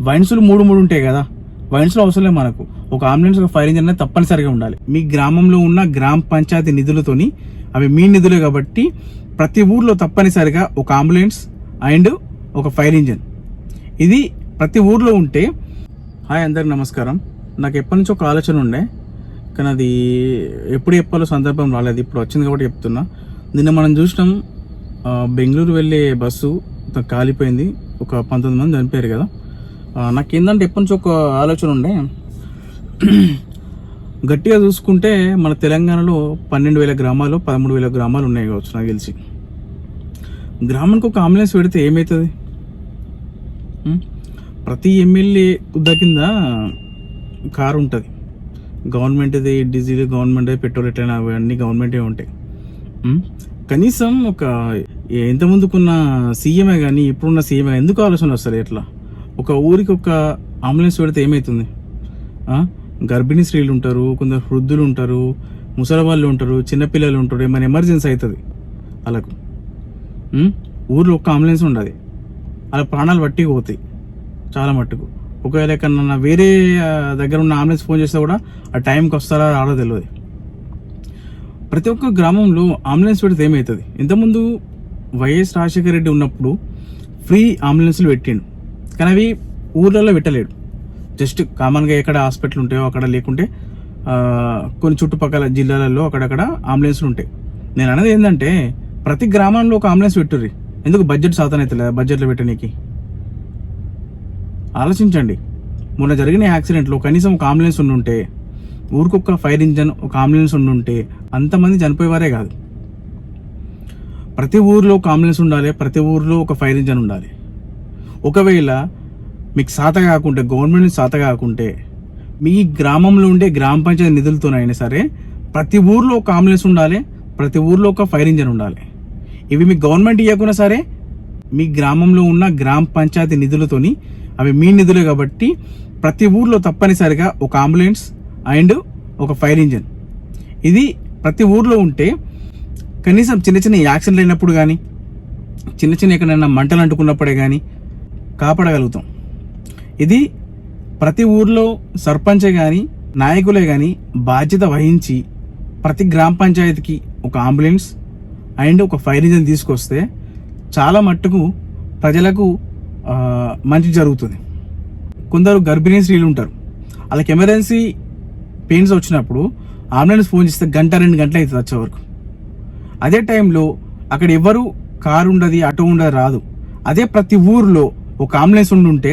వైన్సులు మూడు మూడు ఉంటాయి కదా. వైన్స్లో అవసరం లేదు మనకు. ఒక అంబులెన్స్ ఒక ఫైర్ ఇంజిన్ అనేది తప్పనిసరిగా ఉండాలి. మీ గ్రామంలో ఉన్న గ్రామ పంచాయతీ నిధులతోని అవి మీ నిధులే కాబట్టి ప్రతి ఊర్లో తప్పనిసరిగా ఒక అంబులెన్స్ అండ్ ఒక ఫైర్ ఇంజిన్. ఇది ప్రతి ఊర్లో ఉంటే హాయ్ అందరికి నమస్కారం. నాకు ఎప్పటి నుంచో ఒక ఆలోచన ఉండే. కానీ అది ఎప్పుడు చెప్పాలో సందర్భం రాలేదు. ఇప్పుడు వచ్చింది కాబట్టి చెప్తున్నా. నిన్న మనం చూసినాం బెంగళూరు వెళ్ళే బస్సు కాలిపోయింది. ఒక పంతొమ్మిది మంది చనిపోయారు కదా. నాకు ఏంటంటే ఎప్పటి నుంచి ఒక ఆలోచన ఉండే. గట్టిగా చూసుకుంటే మన తెలంగాణలో పన్నెండు వేల గ్రామాలు పదమూడు వేల గ్రామాలు ఉన్నాయి కావచ్చు నాకు తెలిసి. గ్రామానికి ఒక అంబులెన్స్ పెడితే ఏమవుతుంది ప్రతి ఎమ్మెల్యే కుద్ద కింద కారు ఉంటుంది. గవర్నమెంట్ది డీజిల్ గవర్నమెంట్ పెట్రోల్ ఎట్లయినా అవన్నీ గవర్నమెంటే ఉంటాయి. కనీసం ఒక ఇంతకుముందుకున్న ముందుకున్న సీఎంఏ కానీ ఇప్పుడున్న సీఎంఏ ఎందుకు ఆలోచన వస్తుంది ఎట్లా? ఒక ఊరికి ఒక అంబులెన్స్ పెడితే ఏమవుతుంది గర్భిణీ స్త్రీలు ఉంటారు కొందరు వృద్ధులు ఉంటారు ముసలి వాళ్ళు ఉంటారు చిన్నపిల్లలు ఉంటారు ఏమైనా ఎమర్జెన్సీ అవుతుంది వాళ్ళకు. ఉం? ఊర్లో ఒక్క అంబులెన్స్ ఉండదు అలా ప్రాణాలు పట్టి పోతాయి చాలా మట్టుకు. ఒకవేళ ఎక్కడన్నా వేరే దగ్గర ఉన్న అంబులెన్స్ ఫోన్ చేస్తే కూడా ఆ టైంకి వస్తారా రాడో తెలియదు ప్రతి ఒక్క గ్రామంలో అంబులెన్స్ పెడితే ఏమవుతుంది ఇంతకుముందు వైఎస్ రాజశేఖర రెడ్డి ఉన్నప్పుడు ఫ్రీ అంబులెన్స్లు పెట్టిండు. కానీ అవి ఊర్లలో పెట్టలేడు. జస్ట్ కామన్గా ఎక్కడ హాస్పిటల్ ఉంటాయో అక్కడ లేకుంటే కొన్ని చుట్టుపక్కల జిల్లాలలో అక్కడక్కడ అంబులెన్స్లు ఉంటాయి. నేను అనేది ఏంటంటే ప్రతి గ్రామంలో ఒక అంబులెన్స్ పెట్టుర్రి. ఎందుకు బడ్జెట్ సాధన అవుతలేదు బడ్జెట్లో పెట్టనీకి? ఆలోచించండి. మొన్న జరిగిన యాక్సిడెంట్లో కనీసం ఒక అంబులెన్స్ ఉండుంటే ఊరికొక ఫైర్ ఇంజన్ ఒక అంబులెన్స్ ఉండుంటే అంతమంది చనిపోయేవారే కాదు. ప్రతి ఊర్లో ఒక అంబులెన్స్ ఉండాలి ప్రతి ఊర్లో ఒక ఫైర్ ఇంజన్ ఉండాలి. ఒకవేళ మీకు సాత కాకుంటే గవర్నమెంట్ సాత కాకుంటే మీ గ్రామంలో ఉండే గ్రామ పంచాయతీ నిధులతోనైనా సరే ప్రతి ఊర్లో ఒక అంబులెన్స్ ఉండాలి ప్రతి ఊర్లో ఒక ఫైర్ ఇంజన్ ఉండాలి. ఇవి మీకు గవర్నమెంట్ ఇవ్వకున్నా సరే మీ గ్రామంలో ఉన్న గ్రామ పంచాయతీ నిధులతోని అవి మీ నిధులే కాబట్టి ప్రతి ఊర్లో తప్పనిసరిగా ఒక అంబులెన్స్ అండ్ ఒక ఫైర్ ఇంజన్. ఇది ప్రతి ఊర్లో ఉంటే కనీసం చిన్న చిన్న యాక్సిడెంట్లు అయినప్పుడు కానీ చిన్న చిన్న ఎక్కడైనా మంటలు అంటుకున్నప్పుడే కానీ కాపాడగలుగుతాం. ఇది ప్రతి ఊర్లో సర్పంచే కానీ నాయకులే కానీ బాధ్యత వహించి ప్రతి గ్రామ పంచాయతీకి ఒక అంబులెన్స్ అండ్ ఒక ఫైర్ ఇంజన్ తీసుకొస్తే చాలా మట్టుకు ప్రజలకు మంచి జరుగుతుంది. కొందరు గర్భిణీ స్త్రీలు ఉంటారు. వాళ్ళకి ఎమర్జెన్సీ పెయిన్స్ వచ్చినప్పుడు అంబులెన్స్ ఫోన్ చేస్తే గంట రెండు గంటలు అవుతుంది వచ్చే వరకు. అదే టైంలో అక్కడ ఎవరు కారు ఉండదు ఆటో ఉండదు రాదు. అదే ప్రతి ఊర్లో ఒక అంబులెన్స్ ఉండి ఉంటే